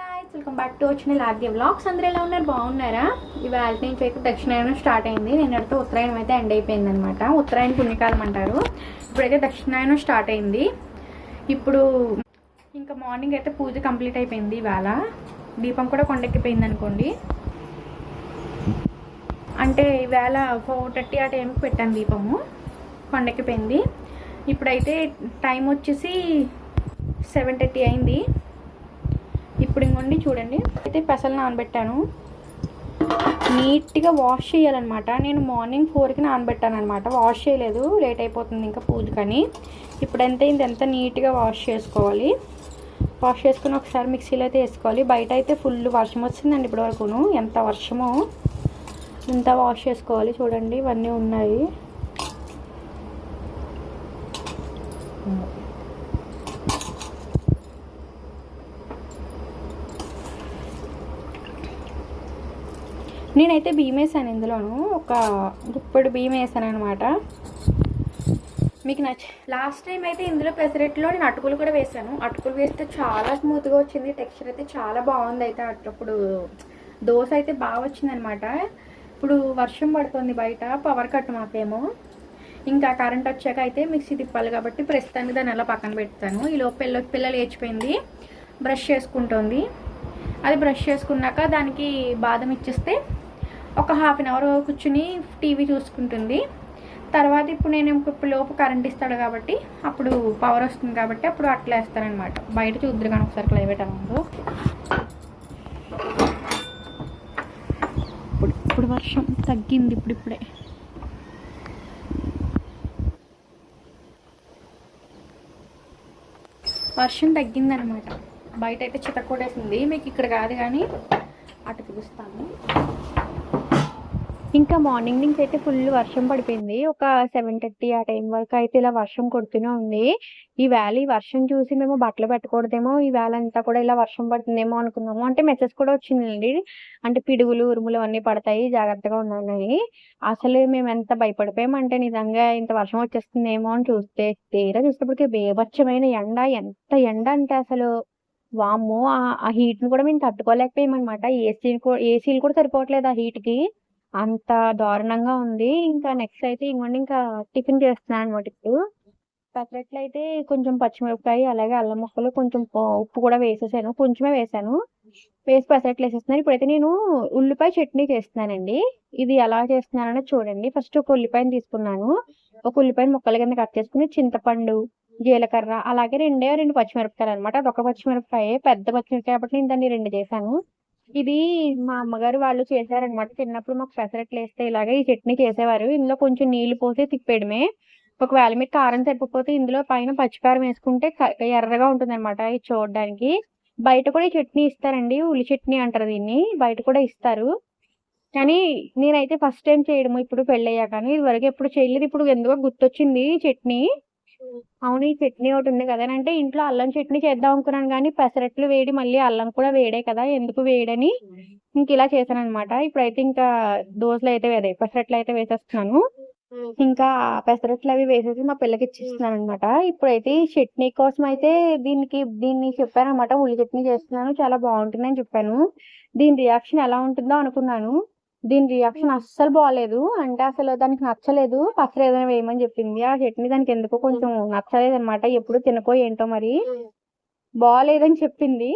Guys welcome back to వచ్చిన లాగ్య vlogs అందరూ ఎలా ఉన్నారు? బాగున్నారా? ఇవాళ నుంచి అయితే దక్షిణాయనం స్టార్ట్ అయింది. నిన్నటితో ఉత్తరాయణం అయితే ఎండ్ అయిపోయింది అనమాట ఉత్తరాయణ పుణ్యకాలం అంటారు. ఇప్పుడైతే దక్షిణాయనం స్టార్ట్ అయింది. ఇప్పుడు ఇంకా మార్నింగ్ అయితే పూజ కంప్లీట్ అయిపోయింది ఇవాళ. దీపం కూడా కొండెక్కిపోయింది అనుకోండి. అంటే ఇవాళ ఫోర్ థర్టీ ఆ టైంకి పెట్టాను దీపము. కొండెక్కిపోయింది. ఇప్పుడైతే టైం వచ్చేసి సెవెన్ థర్టీ అయింది. ఇప్పుడు చూడండి. అయితే పెసలు నానబెట్టాను. నీట్గా వాష్ చేయాలన్నమాట. నేను మార్నింగ్ ఫోర్కి నానబెట్టాను అనమాట వాష్ చేయలేదు లేట్ అయిపోతుంది ఇంకా పూజకని ఇప్పుడంతే ఇది ఎంత నీట్గా వాష్ చేసుకోవాలి. వాష్ చేసుకుని ఒకసారి మిక్సీలో అయితే వేసుకోవాలి. బయట అయితే ఫుల్ వర్షం వచ్చిందండి ఇప్పటివరకును ఎంత వర్షమో ఇంత వాష్ చేసుకోవాలి. చూడండి ఇవన్నీ ఉన్నాయి. నేనైతే బియ్యం వేసాను ఇందులోను. ఒక గుప్పడు బియ్యం వేసాను అనమాట మీకు నచ్చ లాస్ట్ టైం అయితే ఇందులో పెసరెట్లో నేను అటుకులు కూడా వేసాను. అటుకులు వేస్తే చాలా స్మూత్గా వచ్చింది. టెక్స్చర్ అయితే చాలా బాగుంది అయితే అప్పుడు దోశ అయితే బాగా వచ్చింది అనమాట ఇప్పుడు వర్షం పడుతుంది బయట. పవర్ కట్ మాకేమో. ఇంకా కరెంట్ వచ్చాక అయితే మిక్సీ తిప్పాలి కాబట్టి ప్రస్తుతానికి దాన్ని అలా పక్కన పెడతాను. ఈ పిల్ల పిల్ల లేచిపోయింది. బ్రష్ చేసుకుంటుంది. అది బ్రష్ చేసుకున్నాక దానికి బాదం ఇచ్చేస్తే ఒక హాఫ్ అన్ అవర్ కూర్చుని టీవీ చూసుకుంటుంది. తర్వాత ఇప్పుడు నేను ఇప్పుడు లోపు కరెంట్ ఇస్తాడు కాబట్టి అప్పుడు పవర్ వస్తుంది కాబట్టి అప్పుడు అట్లా వేస్తానమాట బయట చూద్దరు కానీ ఒకసారి క్లైమేట్ అవ్వదు ఇప్పుడు ఇప్పుడు వర్షం తగ్గింది ఇప్పుడు ఇప్పుడే. వర్షం తగ్గిందనమాట బయట అయితే చితక్కొడేసింది మీకు ఇక్కడ కాదు కానీ అటు చూపిస్తాను ఇంకా మార్నింగ్ నుంచి అయితే ఫుల్ వర్షం పడిపోయింది. ఒక సెవెన్ థర్టీ ఆ టైం వరకు అయితే ఇలా వర్షం కొడుతూనే ఉంది. ఈ వ్యాలీ ఈ వర్షం చూసి మేము బట్టలు పెట్టకూడదేమో ఈ వేళ అంతా కూడా ఇలా వర్షం పడుతుందేమో అనుకున్నాము. అంటే మెసేజ్ కూడా వచ్చిందండి. అంటే పిడుగులు ఉరుములు అన్నీ పడతాయి జాగ్రత్తగా ఉన్నాయి అసలు మేము ఎంత భయపడిపోయామంటే నిజంగా ఇంత వర్షం వచ్చేస్తుందేమో అని చూస్తే తీరా చూసేటప్పటికి బేభత్సమైన ఎండ. ఎంత ఎండ అంటే అసలు వామ్మో! ఆ హీట్ని కూడా మేము తట్టుకోలేకపోయామన్నమాట. ఏసీ ఏసీలు కూడా సరిపోవట్లేదు ఆ హీట్కి. అంత దారుణంగా ఉంది. ఇంకా నెక్స్ట్ అయితే ఇవ్వండి ఇంకా టిఫిన్ చేస్తున్నాను అనమాట ఇప్పుడు. పెసరట్లు అయితే కొంచెం పచ్చిమిరపకాయ అలాగే అల్లం ముక్కలు కొంచెం ఉప్పు కూడా వేసేసాను. కొంచెమే వేసాను. వేసి పెసరట్లు వేసేస్తున్నాను. ఇప్పుడైతే నేను ఉల్లిపాయ చట్నీ చేస్తున్నానండి. ఇది ఎలా చేస్తున్నానని చూడండి. ఫస్ట్ ఒక ఉల్లిపాయని తీసుకున్నాను. ఒక ఉల్లిపాయని ముక్కల కింద కట్ చేసుకుని చింతపండు జీలకర్ర అలాగే రెండే రెండు పచ్చిమిరపకాయలు అనమాట అదొక పచ్చిమిరపకాయ పెద్ద పచ్చిమిరపకాయ కాబట్టి నేను దాన్ని రెండు చేశాను. ఇది మా అమ్మగారు వాళ్ళు చేశారనమాట చిన్నప్పుడు మాకు పెసరట్లు వేస్తే ఇలాగే ఈ చట్నీ చేసేవారు. ఇందులో కొంచెం నీళ్ళు పోసి తిప్పేయడమే ఒకవేళ మీరు కారం సరిపోతే ఇందులో పైన పచ్చికారం వేసుకుంటే ఎర్రగా ఉంటుంది అనమాట ఇది చూడడానికి. బయట కూడా ఈ చట్నీ ఇస్తారండి. ఉల్లి చట్నీ అంటారు దీన్ని. బయట కూడా ఇస్తారు. కానీ నేనైతే ఫస్ట్ టైం చేయడము ఇప్పుడు పెళ్ళయ్యా కానీ ఇది వరకు ఎప్పుడు చేయలేదు. ఇప్పుడు ఎందుకో గుర్తొచ్చింది చట్నీ. అవును ఈ చట్నీ ఒకటి ఉంది కదా. అంటే ఇంట్లో అల్లం చట్నీ చేద్దాం అనుకున్నాను కానీ పెసరట్లు వేడి మళ్ళీ అల్లం కూడా వేడే కదా. ఎందుకు వేడని ఇంక ఇలా చేశాను అనమాట ఇప్పుడైతే ఇంకా దోశలు అయితే అదే పెసరట్లు అయితే వేసేస్తున్నాను. ఇంకా పెసరట్లు అవి వేసేసి మా పిల్లకి ఇచ్చేస్తున్నాను అనమాట ఇప్పుడైతే ఈ చట్నీ కోసం అయితే దీనికి దీన్ని చెప్పాను అనమాట ఉల్లి చట్నీ చేస్తున్నాను. చాలా బాగుంటుందని చెప్పాను. దీని రియాక్షన్ ఎలా ఉంటుందో అనుకున్నాను. దీని రియాక్షన్ అస్సలు బాగాలేదు అంటే అసలు దానికి నచ్చలేదు. పచ్చడి ఏదైనా వేయమని చెప్పింది. ఆ చట్నీ దానికి ఎందుకో కొంచెం నచ్చలేదు అనమాట ఎప్పుడు తినకో ఏంటో మరి. బాగాలేదని చెప్పింది.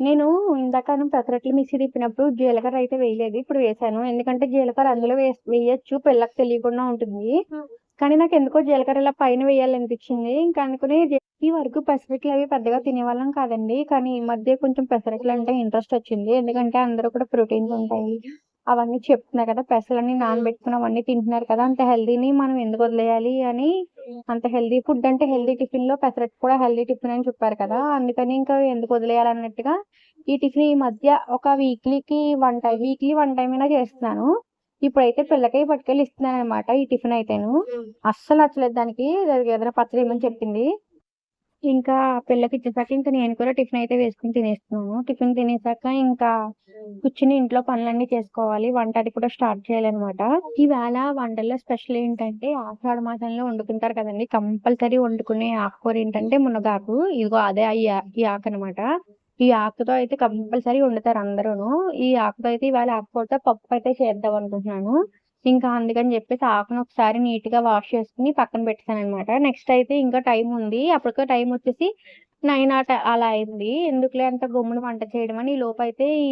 నేను ఇందాక పెసరట్లు మిక్సీ తిప్పినప్పుడు జీలకర్ర అయితే వేయలేదు. ఇప్పుడు వేసాను ఎందుకంటే జీలకర్ర అందులో వే వేయచ్చు. పిల్లకి తెలియకుండా ఉంటుంది. కానీ నాకు ఎందుకో జీలకర్ర ఇలా పైన వేయాలనిపించింది. ఇంకా అనుకుని ఈ వరకు పెసరట్లు అవి పెద్దగా తినేవాళ్ళం కాదండి కానీ ఈ మధ్య కొంచెం పెసరట్లు అంటే ఇంట్రెస్ట్ వచ్చింది. ఎందుకంటే అందరూ కూడా ప్రోటీన్స్ ఉంటాయి. అవన్నీ చెప్తున్నారు కదా పెసలన్నీ నానబెట్టుకుని అవన్నీ తింటున్నారు కదా అంత హెల్దీని మనం ఎందుకు వదిలేయాలి అని అంత హెల్దీ ఫుడ్ అంటే హెల్దీ టిఫిన్లో పెసరట్టు కూడా హెల్దీ టిఫిన్ అని చెప్పారు కదా అందుకని ఇంకా ఎందుకు వదిలేయాలి అన్నట్టుగా ఈ టిఫిన్ ఈ మధ్య ఒక వీక్లీకి one time weekly one time అయినా చేస్తున్నాను. ఇప్పుడైతే పిల్లకాయ పట్టుకెళ్ళి ఇస్తున్నాను అనమాట ఈ టిఫిన్ అయితేను. అస్సలు నచ్చలేదు దానికి ఏదైనా పచ్చడి ఏమని చెప్పింది. ఇంకా పిల్లకి ఇచ్చేసాక ఇంకా నేను కూడా టిఫిన్ అయితే వేసుకుని తినేస్తున్నాను. టిఫిన్ తినేసాక ఇంకా కూర్చుని ఇంట్లో పనులన్నీ చేసుకోవాలి. వంట అది కూడా స్టార్ట్ చేయాలన్నమాట. ఈవేళ వంటల్లో స్పెషల్ ఏంటంటే ఆషాఢ మాసంలో వండుకుంటారు కదండి. కంపల్సరీ వండుకునే ఆకుకూర ఏంటంటే మునగాకు. ఇదిగో అదే ఈ ఆకు అనమాట ఈ ఆకుతో అయితే కంపల్సరీ వండుతారు అందరూ ఈ ఆకుతో అయితే ఇవాళ ఆకుకూరతో పప్పు అయితే చేద్దాం అనుకుంటున్నాను. ఇంకా అందుకని చెప్పేసి ఆకును ఒకసారి నీట్‌గా వాష్ చేసుకొని పక్కన పెట్టేసాననమాట. నెక్స్ట్ అయితే ఇంకా టైం ఉంది. అప్పటికే టైం వచ్చేసి నైన్ ఆ అలా అయింది. ఎందుకులే అంత గమ్మున వంట చేయడం అని లోపైతే ఈ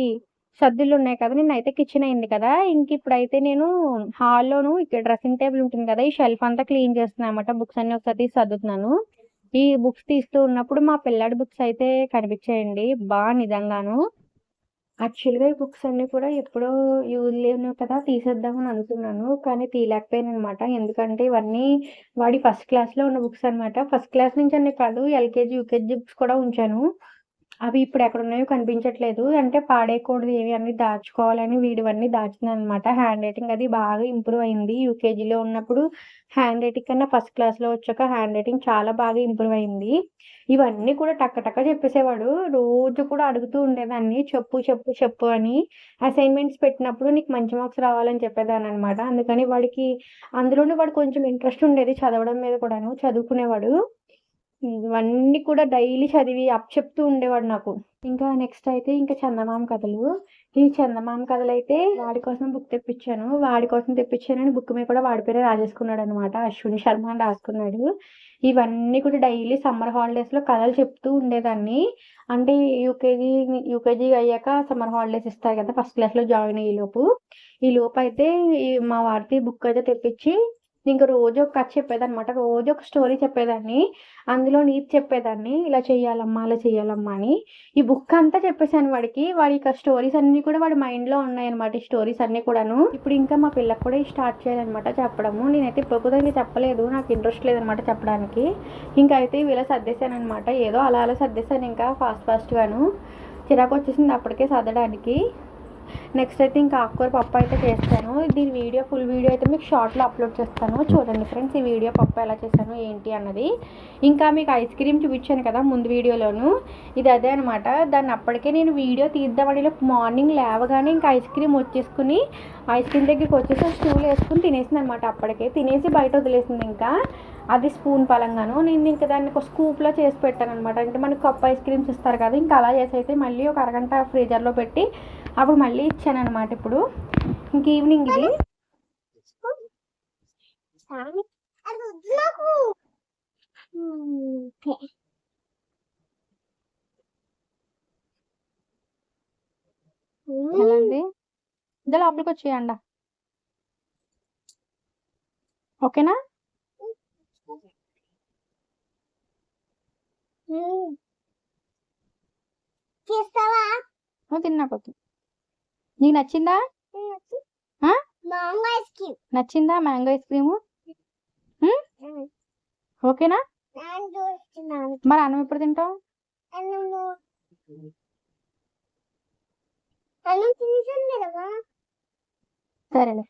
సర్దులు ఉన్నాయి కదా! నిన్నైతే కిచెన్ అయింది కదా! ఇంక ఇప్పుడైతే నేను హాల్‌లోను ఇక్కడ డ్రెస్సింగ్ టేబుల్ ఉంటుంది కదా! ఈ షెల్ఫ్ అంతా క్లీన్ చేస్తున్నాను అనమాట. బుక్స్ అన్ని ఒకసారి తీసి సర్దుతున్నాను. ఈ బుక్స్ తీస్తూ ఉన్నప్పుడు మా పిల్లాడి బుక్స్ అయితే కనిపించాయండి. బా నిజంగాను. యాక్చువల్‌గా ఈ బుక్స్ అన్నీ కూడా ఎప్పుడో యూజ్ లేను కదా! తీసేద్దామని అనుకున్నాను. కానీ తీయలేకపోయాను అనమాట ఎందుకంటే ఇవన్నీ వాడి ఫస్ట్ క్లాస్‌లో ఉన్న బుక్స్ అనమాట. ఫస్ట్ క్లాస్ నుంచి అనే కాదు ఎల్‌కేజీ, యూకేజీ బుక్స్ కూడా ఉంచాను. అవి ఇప్పుడు ఎక్కడున్నాయో కనిపించట్లేదు. అంటే పాడేయకూడదు ఏవి అన్నీ దాచుకోవాలని వీడివన్నీ అనమాట హ్యాండ్ రైటింగ్ అది బాగా ఇంప్రూవ్ అయింది. యూకేజీలో ఉన్నప్పుడు హ్యాండ్ రైటింగ్ కన్నా ఫస్ట్ క్లాస్‌లో వచ్చాక హ్యాండ్ రైటింగ్ చాలా బాగా ఇంప్రూవ్ అయింది. ఇవన్నీ కూడా టక టక్క చెప్పేసేవాడు. రోజు కూడా అడుగుతూ ఉండేదాన్ని చెప్పు, చెప్పు, చెప్పు అని. అసైన్‌మెంట్స్ పెట్టినప్పుడు నీకు మంచి మార్క్స్ రావాలని చెప్పేదాన్ని అనమాట అందుకని వాడికి అందులోనూ వాడు కొంచెం ఇంట్రెస్ట్ ఉండేది చదవడం మీద కూడాను. చదువుకునేవాడు. ఇవన్నీ కూడా డైలీ చదివి అప్ చెప్తూ ఉండేవాడు నాకు. ఇంకా నెక్స్ట్ అయితే ఇంకా చందమామ కథలు. ఈ చందమామ కథలు అయితే వాడి కోసం బుక్ తెప్పించాను. వాడి కోసం తెప్పించానని బుక్ మీద కూడా వాడి పేరే రాసేసుకున్నాడనమాట. అశ్విని శర్మ అని రాసుకున్నాడు. ఇవన్నీ కూడా డైలీ సమ్మర్ హాలిడేస్‌లో కథలు చెప్తూ ఉండేదాన్ని. అంటే యూకేజీ యూకేజీ అయ్యాక సమ్మర్ హాలిడేస్ ఇస్తారు కదా! ఫస్ట్ క్లాస్‌లో జాయిన్ అయ్యేలోపు. లోపు ఈ మా వాడికి బుక్ అయితే తెప్పించి ఇంక రోజు ఒక కథ చెప్పేదనమాట. రోజు ఒక స్టోరీ చెప్పేదాన్ని. అందులో నీతి చెప్పేదాన్ని. ఇలా చేయాలమ్మా, అలా చేయాలమ్మా అని. ఈ బుక్ అంతా చెప్పేశాను వాడికి. వాడి స్టోరీస్ అన్నీ కూడా వాడి మైండ్‌లో ఉన్నాయన్నమాట. ఈ స్టోరీస్ అన్నీ కూడాను. ఇప్పుడు ఇంకా మా పిల్లకి కూడా స్టార్ట్ చేయాలన్నమాట చెప్పడము. నేనైతే ఇప్పటికి దాకా చెప్పలేదు. నాకు ఇంట్రెస్ట్ లేదనమాట చెప్పడానికి. ఇంకా అయితే ఇవి ఇలా సర్దేశాననమాట. ఏదో అలా అలా సర్దేశాను ఇంకా ఫాస్ట్ ఫాస్ట్‌గాను. చిరాకు వచ్చేసింది అప్పటికే సర్దడానికి. నెక్స్ట్ అయితే ఇంకా ఆకుకూర పప్పు అయితే చేస్తాను. దీని వీడియో ఫుల్ వీడియో అయితే మీకు షార్ట్‌లో అప్లోడ్ చేస్తాను. చూడండి ఫ్రెండ్స్ ఈ వీడియో పప్పు ఎలా చేశాను ఏంటి అన్నది. ఇంకా మీకు ఐస్ క్రీమ్ చూపించాను కదా ముందు వీడియోలోను. ఇది అదే అనమాట. దాన్ని అప్పటికే నేను వీడియో తీద్దామని మార్నింగ్ లేవగానే ఇంకా ఐస్ క్రీమ్ వచ్చేసుకుని ఐస్ క్రీమ్ దగ్గరికి వచ్చేసి ఆ వేసుకుని తినేసింది అనమాట అప్పటికే. తినేసి బయట వదిలేసింది ఇంకా. అది స్పూన్ పలంగాను. నేను ఇంకా దాన్ని ఒక స్కూప్‌లో చేసి పెట్టాను అనమాట అంటే మనకు కప్ ఐస్ క్రీమ్స్ ఇస్తారు కదా! ఇంకా అలా చేసి అయితే మళ్ళీ ఒక అరగంట ఫ్రీజర్‌లో పెట్టి అప్పుడు మళ్ళీ ఇచ్చాననమాట ఇప్పుడు. ఇంక ఈవినింగ్ ఇది. లోపలికి వచ్చేయి అండ. ఓకేనా? చేస్తావా? నువ్వు తిన్నాకొద్దు. నీకు నచ్చిందా? ఆ? Mango ice cream. నచ్చిందా మ్యాంగో ఐస్ క్రీము? ఓకేనా? మరి అన్నం ఎప్పుడు తింటావు? సరేలే.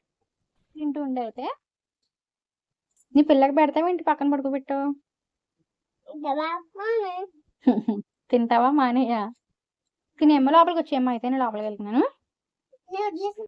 తింటూ ఉండు అయితే. నీ పిల్లకి పెడతావేంటి పక్కన పడుకోబెట్టావు? తింటావా మానేయా? తినేయమ్మా లోపలికి వచ్చేయమ్మా అయితే నేను లోపలికి వెళ్తున్నాను. నేను చేసి